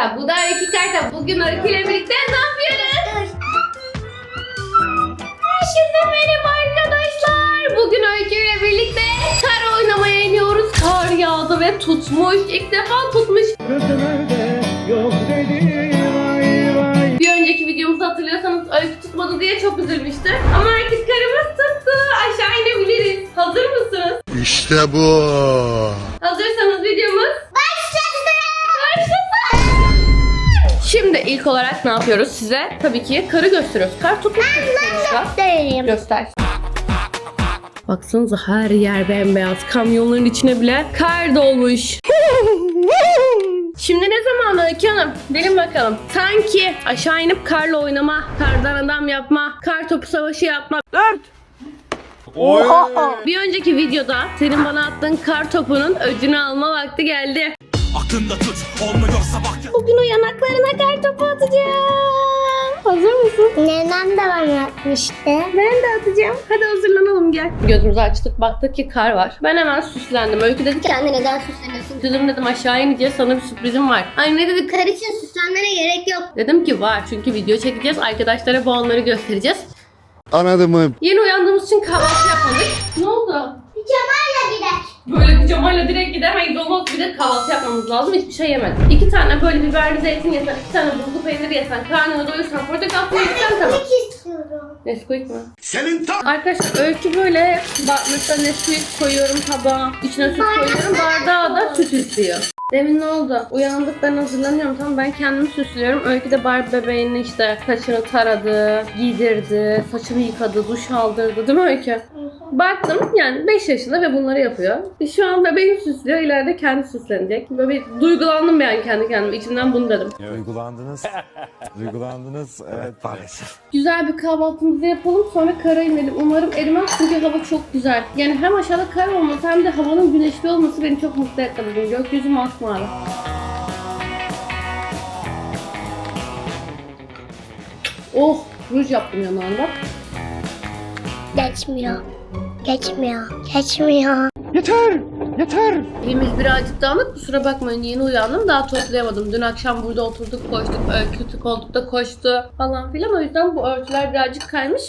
Kartal. Bu da Öykü Kartal. Bugün Öykü ile birlikte ne yapıyoruz? Herkese merhaba arkadaşlar. Bugün Öykü ile birlikte kar oynamaya iniyoruz. Kar yağdı ve tutmuş. İlk defa tutmuş. Bir önceki videomuzu hatırlıyorsanız Öykü tutmadı diye çok üzülmüştü. Ama artık karımız tuttu. Aşağı inebiliriz. Hazır mısınız? İşte bu. Hazırsanız videomuz Şimdi ilk olarak ne yapıyoruz size? Tabii ki karı gösteriyoruz. Kar tutmuş. Değilim. Göster. Baksanıza her yer bembeyaz. Kamyonların içine bile kar dolmuş. Şimdi ne zaman Öykü Hanım? Gelin bakalım. Sanki aşağı inip karla oynama, kardan adam yapma, kar topu savaşı yapma. Bir önceki videoda senin bana attığın kar topunun öcünü alma vakti geldi. Aklında tut olmuyorsa bak. Bugün o yanaklarına kar topu atacağım. Hazır mısın? Nenem de bana atmıştı. Ben de atacağım. Hadi hazırlanalım gel. Gözümüzü açtık baktık ki kar var. Ben hemen süslendim. Öykü dedi ki Kendi neden süsleniyorsun? Kızım dedim aşağı ineceğiz sana bir sürprizim var. Ay ne dedik? Kar için süslenmene gerek yok. Dedim ki var çünkü video çekeceğiz. Arkadaşlara bu anları göstereceğiz. Anladın mı? Yeni uyandığımız için kahvaltı yapmadık. Ne oldu? Böyle pijamayla direkt gidemeyiz. Olmaz bir de kahvaltı yapmamız lazım. Hiçbir şey yemedik. İki tane böyle biberli zeytin yesen, iki tane bulgur peyniri yesen, karnını doyursan, portakal suyu içsen tamam. İstiyorum. Nesquik mi? Senin tam Arkadaşlar öykü böyle bak mesela Nesquik koyuyorum tabağa, içine süt koyuyorum, bardağa da süt istiyor. Demin ne oldu? Uyandık ben hazırlanıyorum tamam ben kendimi süslüyorum. Öykü de Barbie bebeğinin işte saçını taradı, giydirdi, saçını yıkadı, duş aldırdı değil mi Öykü? Baktım yani 5 yaşında ve bunları yapıyor. E Şu an bebeğim süslüyor, ileride kendi süslenecek. Böyle bir duygulandım yani kendi kendime. İçimden bunu dedim. Duygulandınız. Duygulandınız. Evet maalesef. Güzel bir kahvaltımızı yapalım sonra kara inelim. Umarım erimez çünkü hava çok güzel. Yani hem aşağıda kar olması hem de havanın güneşli olması beni çok mutlu etti bugün. Gökyüzü masmavi. Oh ruj yaptım yanağına bak. Geçmiyor. Geçmiyor. Geçmiyor. Yeter! Yeter! Evimiz birazcık dağınık kusura bakmayın yeni uyandım daha toplayamadım. Dün akşam burada oturduk koştuk öykü koltukta koştu falan filan o yüzden bu örtüler birazcık kaymış.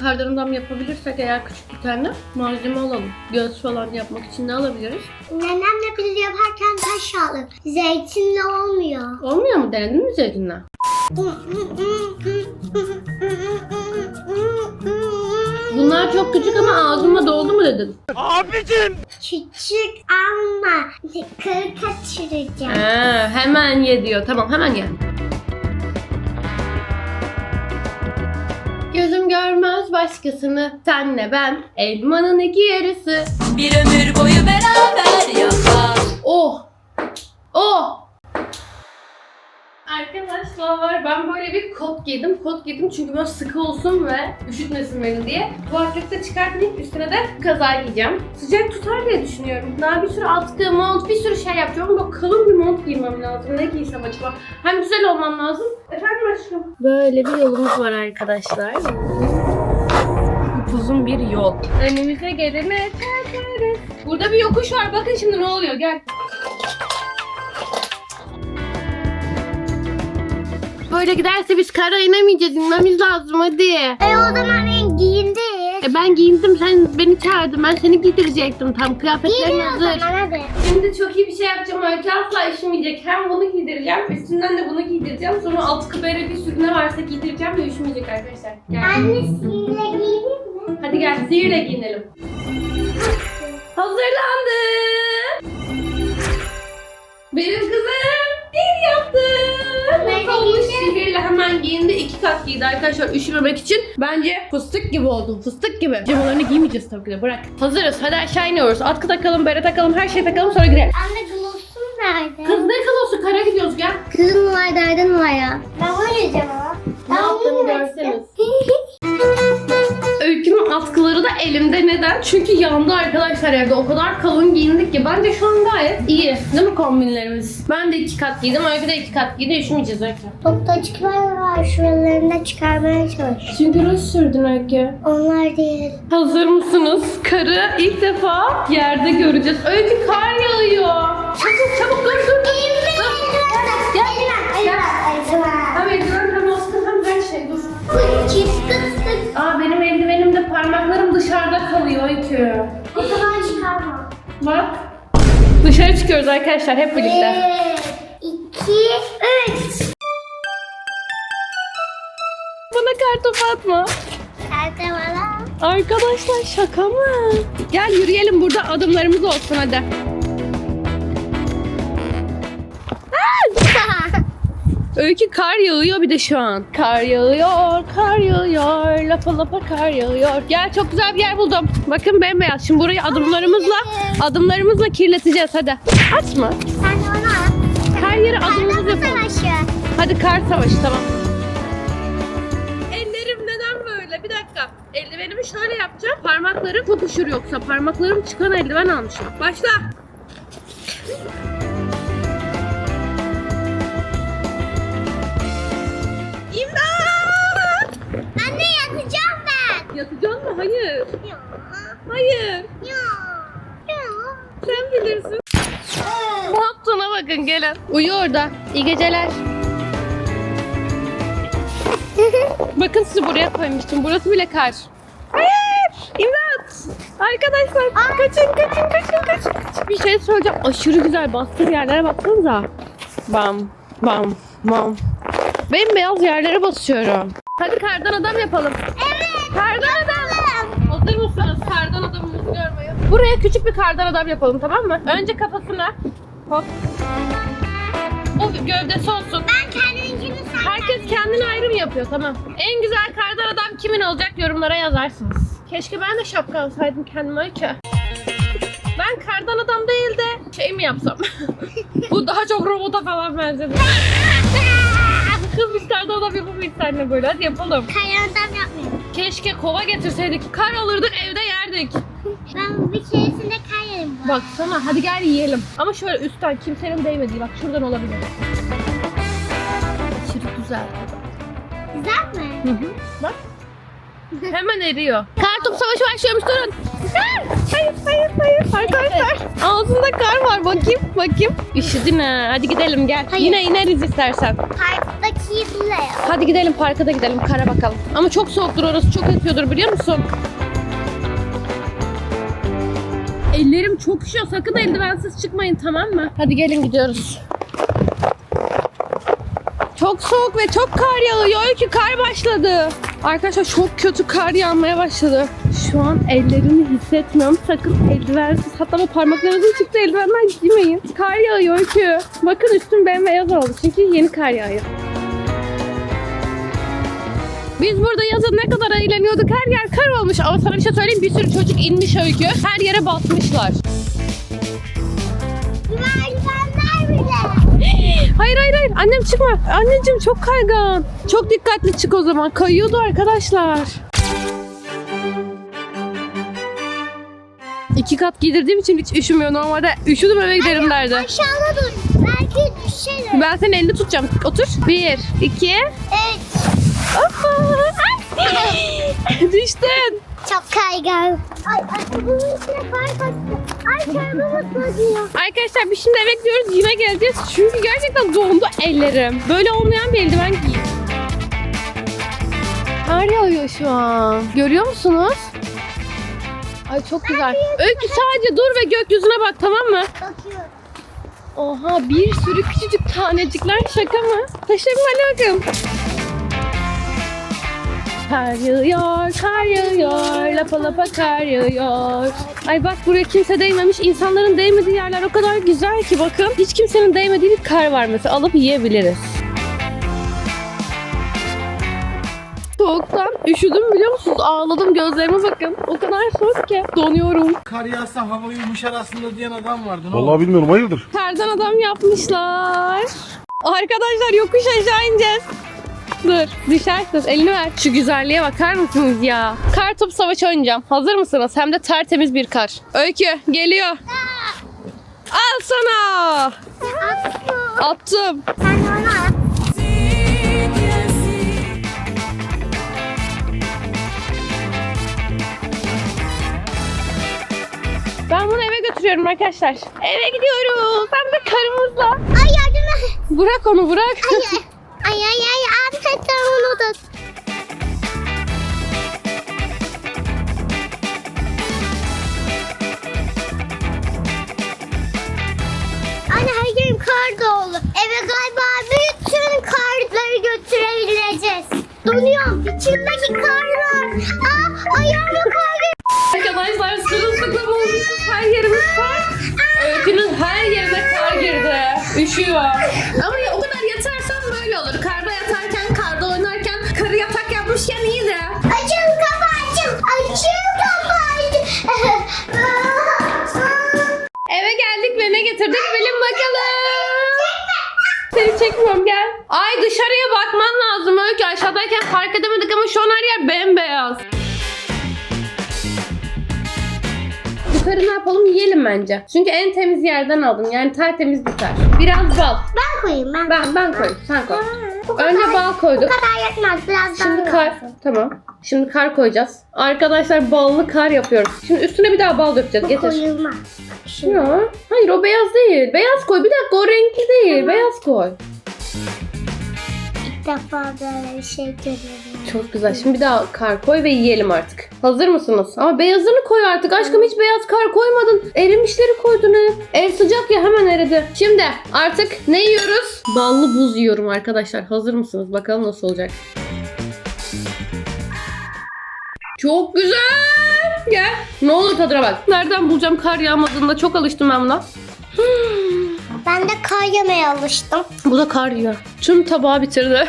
Kardarından yapabilirsek eğer küçük bir tane malzeme alalım. Göz falan yapmak için ne alabiliriz? Nenemle biz yaparken taş alır. Zeytinli olmuyor. Olmuyor mu? Denedin mi zeytinle? Bunlar çok küçük ama ağzıma doldu mu dedin? abicim. Küçük ama kır kaçıracağım. He, hemen ye diyor. Tamam hemen ye. Gözüm görmez başkasını. Senle ben elmanın iki yarısı. Bir ömür boyu beraber yapar. Oh! Oh! Arkadaşlar ben böyle bir kot giydim. Kot giydim çünkü böyle sıkı olsun ve üşütmesin beni diye. Kulaklıkta çıkartmayıp üstüne de kaza giyeceğim. Sıcak tutar diye düşünüyorum. Daha bir sürü atkı, mont, bir sürü şey yapacağım. Böyle kalın bir mont giymem lazım. Ne giysem acaba? Hem güzel olmam lazım. Efendim aşkım? Böyle bir yolumuz var arkadaşlar. Uzun bir yol. Önümüze gelene. Burada bir yokuş var. Bakın şimdi ne oluyor. Gel. Böyle giderse biz kara inemeyeceğiz. İnmemiz lazım hadi. E o zaman ben giyindim. E ben giyindim sen beni çağırdın. Ben seni giydirecektim tam. Kıyafetlerin Giyinin o hazır. zaman hadi. Şimdi çok iyi bir şey yapacağım. Öykü asla üşümeyecek. Hem bunu giydireceğim. Üstünden de bunu giydireceğim. Sonra alt küpere bir sürü ne varsa giydireceğim ve üşümeyecek arkadaşlar. Gel. Annesiyle giyinir mi? Hadi gel zihirle giyinelim. Hazırlandı. Benim kızım hemen giyindi. iki kat giydi arkadaşlar üşümemek için. Bence fıstık gibi oldun. Fıstık gibi. Pijamalarını giymeyeceğiz tabii ki de bırak. Hazırız. Hadi aşağı iniyoruz. Atkı takalım, bere takalım, her şey takalım sonra gidelim. Anne glossum nerede? Kız ne kalıyorsun? Kara gidiyoruz gel. Kızım var derdin var ya. Ben oynayacağım ama. Ne yaptığını görseniz. Atkıları da elimde. Neden? Çünkü yandı arkadaşlar evde. O kadar kalın giyindik ki. Bence şu an gayet iyi. Değil mi kombinlerimiz? Ben de iki kat giydim. Öykü de iki kat giydi. Üşümeyeceğiz Öykü. Topta çıkmalar şuralarını da çıkarmaya çalış. Çünkü ruj sürdün Öykü. Onlar değil. Hazır mısınız? Karı ilk defa yerde göreceğiz. Öykü kar yağıyor. Çabuk çabuk dur dur. dur. Dur. Gel. Gel. Eldiven, eldiven. Hem eldiven hem askı hem her şey. Dur. Bu iki O zaman çıkarma. Bak. Dışarı çıkıyoruz arkadaşlar hep birlikte. Bir, iki, üç. Bana kartopu atma. Bana? Arkadaşlar şaka mı? Gel yürüyelim burada adımlarımız olsun hadi. Öykü kar yağıyor bir de şu an. Kar yağıyor, kar yağıyor, lapa lapa kar yağıyor. Gel çok güzel bir yer buldum. Bakın bembeyaz. Şimdi burayı adımlarımızla adımlarımızla kirleteceğiz hadi. Açma. Sen de bana at. Her yere adımımızı yapalım. savaşı. Hadi kar savaşı tamam. Ellerim neden böyle? Bir dakika. Eldivenimi şöyle yapacağım. Parmaklarım üşür yoksa. Parmaklarım çıkan eldiven almışım. Başla. Gelin. Uyu orada. İyi geceler. Bakın sizi buraya koymuştum. Burası bile kar. Hayır! İmdat! Arkadaşlar kaçın kaçın kaçın kaçın kaçın. Bir şey söyleyeceğim. Aşırı güzel bastır yerlere baksanıza. Bam bam bam. Bembeyaz yerlere basıyorum. Hadi kardan adam yapalım. Evet. Kardan adam. Hazır mısınız kardan adamımızı görmeye? Buraya küçük bir kardan adam yapalım tamam mı? Önce kafasına. Hop. O gövdesi olsun. Ben kendiminkini sen Herkes kendine ayrım yapıyor tamam. En güzel kardan adam kimin olacak yorumlara yazarsınız. Keşke ben de şapka alsaydım kendime öykü. Ben kardan adam değil de şey mi yapsam? Bu daha çok robota falan benzedi. Kız biz kardan adam yapamayız seninle böyle hadi yapalım. Kayandan yapmıyorum. Keşke kova getirseydik. Kar alırdık evde yerdik. Ben bir keresinde bu. Baksana hadi gel yiyelim. Ama şöyle üstten kimsenin değmediği bak şuradan olabilir. Aşırı güzel. Güzel mi? Hı hı. Bak. Hemen eriyor. Kartop savaşı başlıyormuş durun. Hayır, hayır, hayır, hayır. Arkadaşlar ağzında kar var. Bakayım, bakayım. Üşüdün ha. Hadi gidelim gel. Hayır. Yine ineriz istersen. Parktaki bile. Hadi gidelim parka da gidelim kara bakalım. Ama çok soğuktur orası. Çok esiyordur biliyor musun? Ellerim çok üşüyor. Sakın eldivensiz çıkmayın tamam mı? Hadi gelin gidiyoruz. Çok soğuk ve çok kar yağıyor ki kar başladı. Arkadaşlar çok kötü kar yağmaya başladı. Şu an ellerimi hissetmiyorum. Sakın eldivensiz hatta bu parmaklarınızın çıktı eldivenler giymeyin. Kar yağıyor ki. Bakın üstüm bembeyaz oldu çünkü yeni kar yağıyor. Biz burada yazın ne kadar eğleniyorduk. Her yer kar olmuş. Ama sana bir şey söyleyeyim. Bir sürü çocuk inmiş öykü. Her yere batmışlar. Hayır hayır hayır. Annem çıkma. Anneciğim çok kaygan. Çok dikkatli çık o zaman. Kayıyordu arkadaşlar. İki kat giydirdiğim için hiç üşümüyor. Normalde üşüdüm eve giderim derdi. Aşağıda dur. Belki düşerim. Ben senin elini tutacağım. Otur. Bir, iki. Evet. Düştün. Çok kaygan. Ay ayakkabımın içine kar kaçtı. Ay kendimi ıslatıyor. Arkadaşlar biz şimdi eve gidiyoruz. Yine geleceğiz. Çünkü gerçekten dondu ellerim. Böyle olmayan bir eldiven giy. Kar yağıyor şu an. Görüyor musunuz? Ay çok güzel. Öykü sadece dur ve gökyüzüne bak tamam mı? Bakıyorum. Oha bir sürü küçücük tanecikler şaka mı? Taşlarım hadi bakın. Kar yağıyor, kar yağıyor, lapa lapa kar yağıyor. Ay bak buraya kimse değmemiş. İnsanların değmediği yerler o kadar güzel ki bakın. Hiç kimsenin değmediği bir kar var mesela. Alıp yiyebiliriz. Soğuktan üşüdüm biliyor musunuz? Ağladım gözlerime bakın. O kadar soğuk ki. Donuyorum. Kar yağsa hava yumuşar aslında diyen adam vardı. Ne Vallahi bilmiyorum hayırdır. Kardan adam yapmışlar. Arkadaşlar yokuş aşağı ineceğiz. Dur düşersiniz elini ver. Şu güzelliğe bakar mısınız ya? Kar top savaşı oynayacağım. Hazır mısınız? Hem de tertemiz bir kar. Öykü geliyor. Al sana. Attım. Attım. Sen bana at. Ben bunu eve götürüyorum arkadaşlar. Eve gidiyoruz. Hem de karımızla. Ay yardım et. Bırak onu bırak. Ay ay ay ay. Hatta onu da Anne her yerim kar dolu. Bakalım. Seni çekmiyorum gel. Ay dışarıya bakman lazım Öykü. Aşağıdayken fark edemedik ama şu an her yer bembeyaz. Yukarı ne yapalım yiyelim bence. Çünkü en temiz yerden aldım. Yani tertemiz biter. Biraz bal. ben koyayım ben. Ben ben koydum. Sen koy. Bu kadar- Önce bal koyduk. Bu kadar yetmez. Biraz daha Şimdi kar. lazım. Tamam. Şimdi kar koyacağız. Arkadaşlar ballı kar yapıyoruz. Şimdi üstüne bir daha bal dökeceğiz. Bu Getir. koyulmaz. Şimdi. Ya, hayır o beyaz değil. Beyaz koy. Bir dakika o renkli değil. Beyaz koy. Defa böyle bir şey görüyorum. Çok güzel. Şimdi bir daha kar koy ve yiyelim artık. Hazır mısınız? Ama beyazını koy artık. Aşkım hiç beyaz kar koymadın. Erimişleri koydun hep. Ev sıcak ya hemen eridi. Şimdi artık ne yiyoruz? Ballı buz yiyorum arkadaşlar. Hazır mısınız? Bakalım nasıl olacak. Çok güzel. Gel. Ne olur tadına bak. Nereden bulacağım kar yağmadığında? Çok alıştım ben buna. Ben de kar yemeye alıştım. Bu da kar yiyor. Tüm tabağı bitirdi.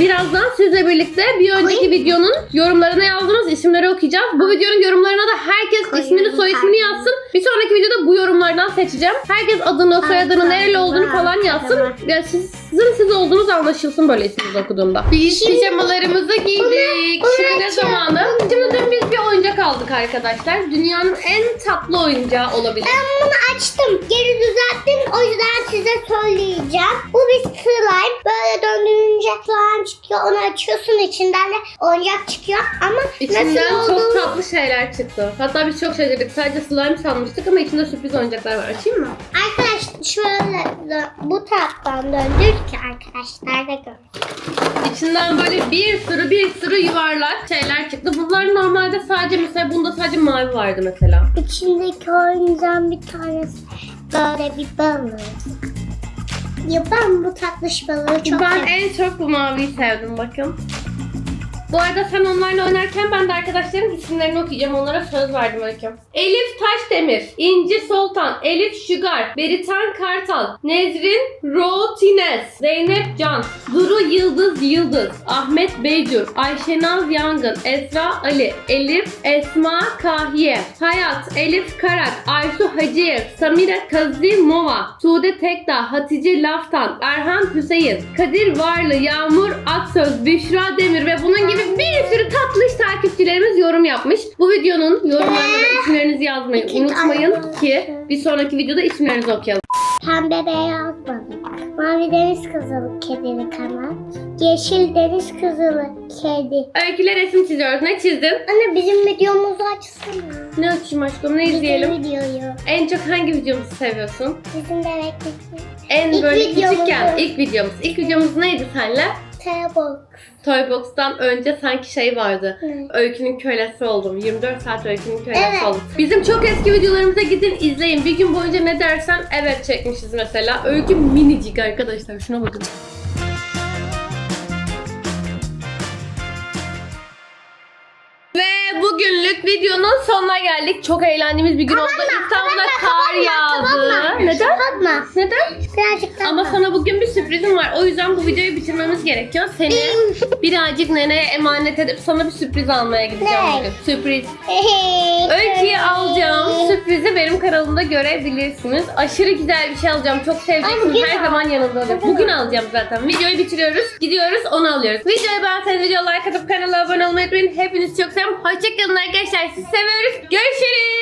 Birazdan sizle birlikte bir önceki videonun yorumlarına yazdığınız isimleri okuyacağız. Bu videonun yorumlarına da herkes Koyalım ismini soy ismini yazsın. Bir sonraki videoda bu yorumlardan seçeceğim. Herkes adını, soyadını, nereli olduğunu falan yazsın. Ya sizin siz olduğunuz anlaşılsın böyle isminizi okuduğumda. Biz pijamalarımızı giydik. Şimdi zamanı? Şimdi dün biz bir oyuncak aldık arkadaşlar. Dünyanın en tatlı oyuncağı olabilir. Ben bunu açtım. Geri düzelttim. O yüzden size söyleyeceğim. Bu bir slime. Böyle döndürünce slime çıkıyor. Onu açıyorsun. içinden de oyuncak çıkıyor. Ama İçinden nasıl çok olduğunu... tatlı şeyler çıktı. Hatta biz çok şaşırdık. Sadece slime sanmıştık ama içinde sürpriz oyuncaklar var. Açayım mı? Arkadaşlar şöyle bu taraftan döndür ki arkadaşlar da görsün. İçinden böyle bir sürü bir sürü yuvarlak şeyler çıktı. Bunlar normalde sadece mesela bunda sadece mavi vardı mesela. İçindeki oyuncağın bir tanesi böyle bir balık. Ya ben bu tatlış balığı çok ben seviyorum. en çok bu maviyi sevdim bakın. Bu arada sen onlarla oynarken ben de arkadaşlarımın isimlerini okuyacağım. Onlara söz verdim Öykü. Elif Taşdemir, İnci Soltan, Elif Şugar, Beritan Kartal, Nezrin Rotines, Zeynep Can, Duru Yıldız Yıldız, Ahmet Beycur, Ayşenaz Yangın, Esra Ali, Elif Esma Kahiye, Hayat, Elif Karak, Aysu Hacıyev, Samira Kazimova, Sude Tekdağ, Hatice Laftan, Erhan Hüseyin, Kadir Varlı, Yağmur Aksöz, Büşra Demir ve bunun gibi bir sürü tatlış takipçilerimiz yorum yapmış. Bu videonun yorumlarına da isimlerinizi yazmayı İki unutmayın tane. ki bir sonraki videoda isimlerinizi okuyalım. Pembe beyaz balık. Mavi deniz kızılı kedili kanat. Yeşil deniz kızılı kedi. Öyküle resim çiziyoruz. Ne çizdin? Anne bizim videomuzu açsana. Ne açayım aşkım? Ne izleyelim? Bizim videoyu. En çok hangi videomuzu seviyorsun? Bizim bebeklik. En İlk böyle videomuzu. küçükken ilk videomuz. İlk videomuz neydi senle? T-box. Toybox'tan önce sanki şey vardı. Ne? Öykünün kölesi oldum. 24 saat öykünün kölesi Evet. oldum. Bizim çok eski videolarımıza gidin izleyin. Bir gün boyunca ne dersen evet çekmişiz mesela. Öykü minicik arkadaşlar. Şuna bakın. Videonun sonuna geldik. Çok eğlendiğimiz bir gün oldu. İstanbul'da kar yağdı. Neden? Kapatma. Neden? Birazcık daha. Ama sana bugün bir sürprizim var. O yüzden bu videoyu bitirmemiz gerekiyor. Seni birazcık neneye emanet edip sana bir sürpriz almaya gideceğim Ne? bugün. Sürpriz. Öykü'yü alacağım. Sürprizi benim kanalımda görebilirsiniz. Aşırı güzel bir şey alacağım. Çok Ay, bugün Her al. zaman yanında olacağım. Bugün Bugün al. alacağım zaten. Videoyu bitiriyoruz. Gidiyoruz onu alıyoruz. Videoyu beğenseniz video like atıp kanala abone olmayı unutmayın. Hepinizi çok seviyorum. Hoşçakalın arkadaşlar. Sizi seviyoruz. Görüşürüz.